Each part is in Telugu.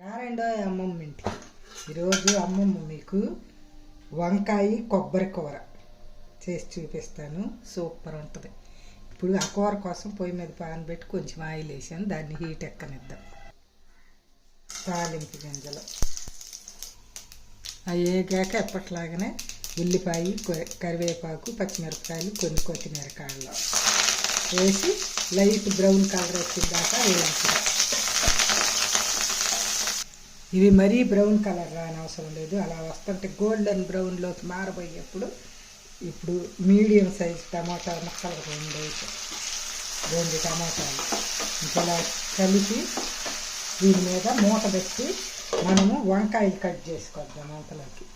రారండో అమ్మమ్మ ఇంటికి ఈరోజు అమ్మమ్మ మీకు వంకాయ కొబ్బరి కూర చేసి చూపిస్తాను. సూపర్ ఉంటుంది. ఇప్పుడు ఆ కూర కోసం పొయ్యి మీద పాన్ పెట్టి కొంచెం ఆయిల్ వేసాను. దాన్ని హీట్ ఎక్కనిద్దాం. తాలింపు గింజలు. అవి వేగాక ఎప్పట్లాగానే ఉల్లిపాయ కరివేపాకు పచ్చిమిరపకాయలు కొన్ని కొత్తిమీర కాళ్ళు. వేసి లైట్ బ్రౌన్ కలర్ వచ్చిన దాకా ఇవి మరీ బ్రౌన్ కలర్ రాని అవసరం లేదు. అలా వస్తుంటే గోల్డెన్ బ్రౌన్లోకి మారబోయేప్పుడు ఇప్పుడు మీడియం సైజ్ టమాటా ముక్కలు రెండు వేసాం. రెండు టమాటాలు. ఇలా కలిపి దీని మీద మూత పెట్టి మనము వంకాయలు కట్ చేసుకొద్దాం అంతలోకి.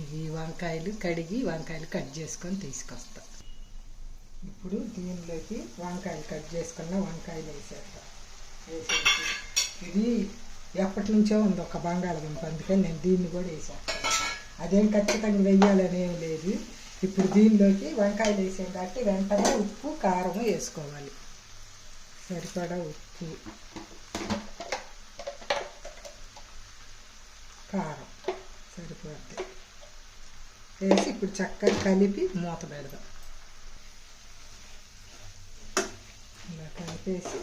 ఇవి వంకాయలు కడిగి వంకాయలు కట్ చేసుకొని తీసుకొస్తాం. ఇప్పుడు దీనిలోకి వంకాయలు కట్ చేసుకున్న వంకాయలు వేసేస్తాం వేసేసి ఇది ఎప్పటి నుంచో ఉంది ఒక బంగాళదుంప అందుకని నేను దీన్ని కూడా వేసాను అదేం ఖచ్చితంగా వెయ్యాలని ఏం లేదు. ఇప్పుడు దీనిలోకి వంకాయలు వేసాం కాబట్టి వెంటనే ఉప్పు కారం వేసుకోవాలి. సరిపడా ఉప్పు కారం సరిపోద్ది. వేసి ఇప్పుడు చక్కగా కలిపి మూత పెడదాం. ఇలా కలిపేసి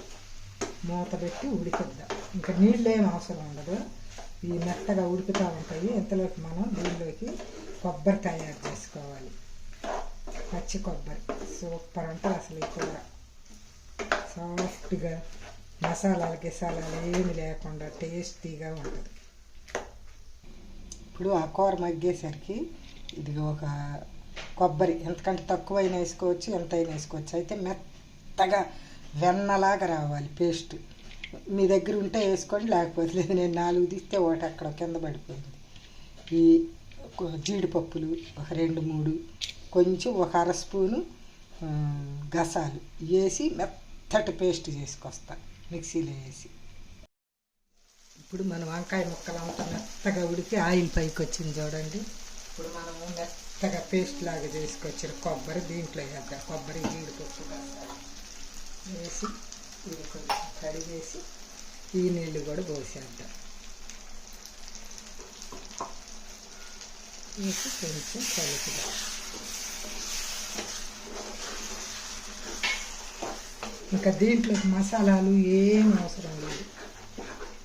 మూత పెట్టి ఉడికిద్దాం. ఇంకా నీళ్ళు ఏం అవసరం ఉండదు. ఈ మెత్తగా ఉడుకుతూ ఉంటాయి. ఇంతలోకి మనం దీనిలోకి కొబ్బరి తయారు చేసుకోవాలి. పచ్చి కొబ్బరి. సూపర్ అంటే అసలు ఈ కూర. సాఫ్ట్గా మసాలాలు గిసాలాలు ఏమి లేకుండా టేస్టీగా ఉంటుంది. ఇప్పుడు ఆ కూర మగ్గేసరికి ఇది ఒక కొబ్బరి. ఎంతకంటే తక్కువైనా వేసుకోవచ్చు ఎంతైనా వేసుకోవచ్చు. అయితే మెత్తగా వెన్నలాగా రావాలి పేస్ట్. మీ దగ్గర ఉంటే వేసుకోండి లేకపోతే లేదు నేను నాలుగు తీస్తే ఒకటి అక్కడ కింద పడిపోయింది. ఈ జీడిపప్పులు ఒక రెండు మూడు కొంచెం ఒక అర స్పూను గసాలు వేసి మెత్తటి పేస్ట్ చేసుకొస్తా మిక్సీలో వేసి. ఇప్పుడు మన వంకాయ ముక్కలు అంతా మెత్తగా ఉడికి ఆయిల్ పైకి వచ్చింది చూడండి. ఇప్పుడు మనము మెత్తగా పేస్ట్ లాగా చేసుకొచ్చిన కొబ్బరి దీంట్లో వేద్దాం. కొబ్బరి జీడిపప్పు గసాలు. వేసి ఇది కొంచెం కడిగేసి ఈ నీళ్ళు కూడా పోసేద్దాం. వేసి కొంచెం కలుపుదాం. ఇంకా దీంట్లోకి మసాలాలు ఏం అవసరం లేదు.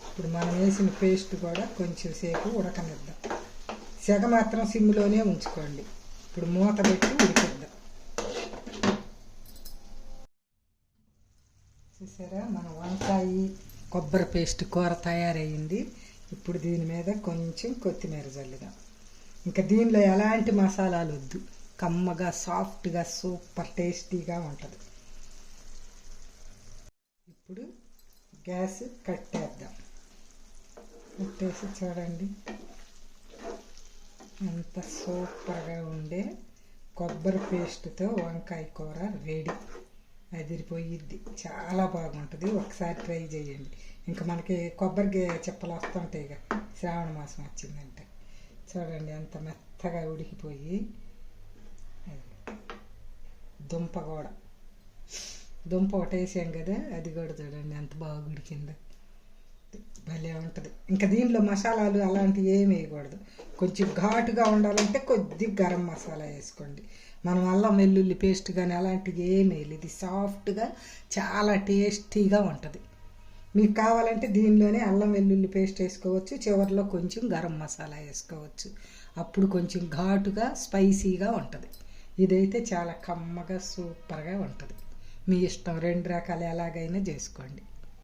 ఇప్పుడు మనం వేసిన పేస్ట్ కూడా కొంచెం సేపు ఉడకనిద్దాం. సెగ మాత్రం సిమ్లోనే ఉంచుకోండి. ఇప్పుడు మూత పెట్టి ఉడికిద్దాం. చూసారా? మన వంకాయ కొబ్బరి పేస్ట్ కూర తయారయ్యింది ఇప్పుడు దీని మీద కొంచెం కొత్తిమీర చల్లుదాం ఇంకా దీనిలో ఎలాంటి మసాలాలు వద్దు. కమ్మగా సాఫ్ట్గా సూపర్ టేస్టీగా ఉంటుంది. ఇప్పుడు గ్యాస్ కట్టేద్దాం కట్టేసి చూడండి. ఎంత సూపర్గా ఉండే కొబ్బరి పేస్ట్తో వంకాయ కూర రెడీ. అదిరిపోయిద్ది చాలా బాగుంటుంది. ఒకసారి ట్రై చేయండి. ఇంకా మనకి కొబ్బరి చెప్పలు వస్తుంటాయి ఇక శ్రావణ మాసం వచ్చిందంటే. చూడండి ఎంత మెత్తగా ఉడికిపోయి. అది. దుంప కూడా. దుంప ఒకటేసాం వేసాం కదా అది కూడా చూడండి ఎంత బాగా ఉడికిందో. భలే ఉంటుంది. ఇంకా దీనిలో మసాలాలు అలాంటివి ఏమి వేయకూడదు. కొంచెం ఘాటుగా ఉండాలంటే కొద్ది గరం మసాలా వేసుకోండి. మనం అల్లం వెల్లుల్లి పేస్ట్ కానీ అలాంటివి ఏమీ వేయలేదు ఇది సాఫ్ట్గా చాలా టేస్టీగా ఉంటుంది. మీకు కావాలంటే దీనిలోనే అల్లం వెల్లుల్లి పేస్ట్ వేసుకోవచ్చు. చివరిలో కొంచెం గరం మసాలా వేసుకోవచ్చు. అప్పుడు కొంచెం ఘాటుగా స్పైసీగా ఉంటుంది. ఇదైతే చాలా కమ్మగా సూపర్గా ఉంటుంది. మీ ఇష్టం. రెండు రకాలు ఎలాగైనా చేసుకోండి.